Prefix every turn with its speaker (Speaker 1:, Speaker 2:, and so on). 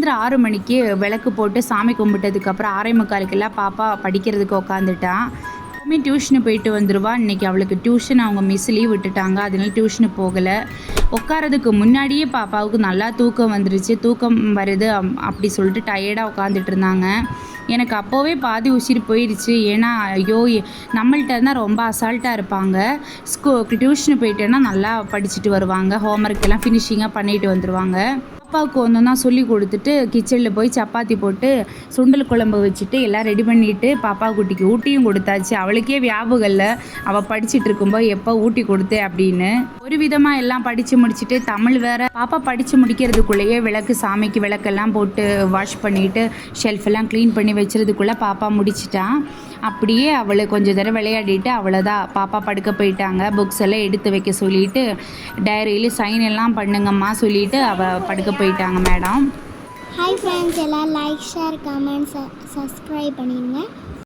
Speaker 1: சாயந்தரம் ஆறு மணிக்கு விளக்கு போட்டு சாமி கும்பிட்டதுக்கப்புறம் ஆறே முக்காலுக்கெல்லாம் பாப்பா படிக்கிறதுக்கு உக்காந்துட்டான் எப்பவுமே டியூஷனு போயிட்டு வந்துடுவா இன்றைக்கி அவளுக்கு டியூஷன் அவங்க மிஸ் லீவ் விட்டுட்டாங்க. அதனால டியூஷனு போகலை. உட்காரதுக்கு முன்னாடியே பாப்பாவுக்கு நல்லா தூக்கம் வந்துருச்சு. தூக்கம் வருது அம்- அப்படி சொல்லிட்டு டயர்டாக உட்காந்துட்டு இருந்தாங்க. எனக்கு அப்போவே பாதி உசிறு போயிடுச்சு. ஏன்னா ஐயோ நம்மள்கிட்ட இருந்தால் ரொம்ப அசால்ட்டாக இருப்பாங்க. ஸ்கூ டியூஷனு போயிட்டேன்னா நல்லா படிச்சுட்டு வருவாங்க. ஹோம்ஒர்க் எல்லாம் ஃபினிஷிங்காக பண்ணிட்டு வந்துடுவாங்க அப்பாவுக்கு ஒன்று தான் சொல்லி கொடுத்துட்டு கிச்சனில் போய் சப்பாத்தி போட்டு சுண்டல் குழம்பு வச்சுட்டு எல்லாம் ரெடி பண்ணிட்டு பாப்பா குட்டிக்கு ஊட்டியும் கொடுத்தாச்சு. அவளுக்கே வியாபகம் இல்லை. அவள் படிச்சுட்டு இருக்கும்போது எப்போ ஊட்டி கொடுத்தேன் அப்படின்னு. ஒரு விதமாக எல்லாம் படித்து முடிச்சுட்டு தமிழ் வேற. பாப்பா படித்து முடிக்கிறதுக்குள்ளேயே விளக்கு சாமிக்கு விளக்கெல்லாம் போட்டு வாஷ் பண்ணிட்டு ஷெல்ஃப் எல்லாம் க்ளீன் பண்ணி வச்சுறதுக்குள்ளே பாப்பா முடிச்சிட்டான் அப்படியே அவளை கொஞ்சம் தடவை விளையாடிட்டு அவ்வளோதான் பாப்பா படுக்க போயிட்டாங்க. புக்ஸ் எல்லாம் எடுத்து வைக்க சொல்லிட்டு டைரியில் சைன் எல்லாம் பண்ணுங்கம்மா சொல்லிட்டு அவள் படுக்க போயிட்டாங்க மேடம்
Speaker 2: ஹாய் ஃப்ரெண்ட்ஸ் எல்லாம் லைக் ஷேர் கமெண்ட் சப்ஸ்கிரைப் பண்ணிடுங்க.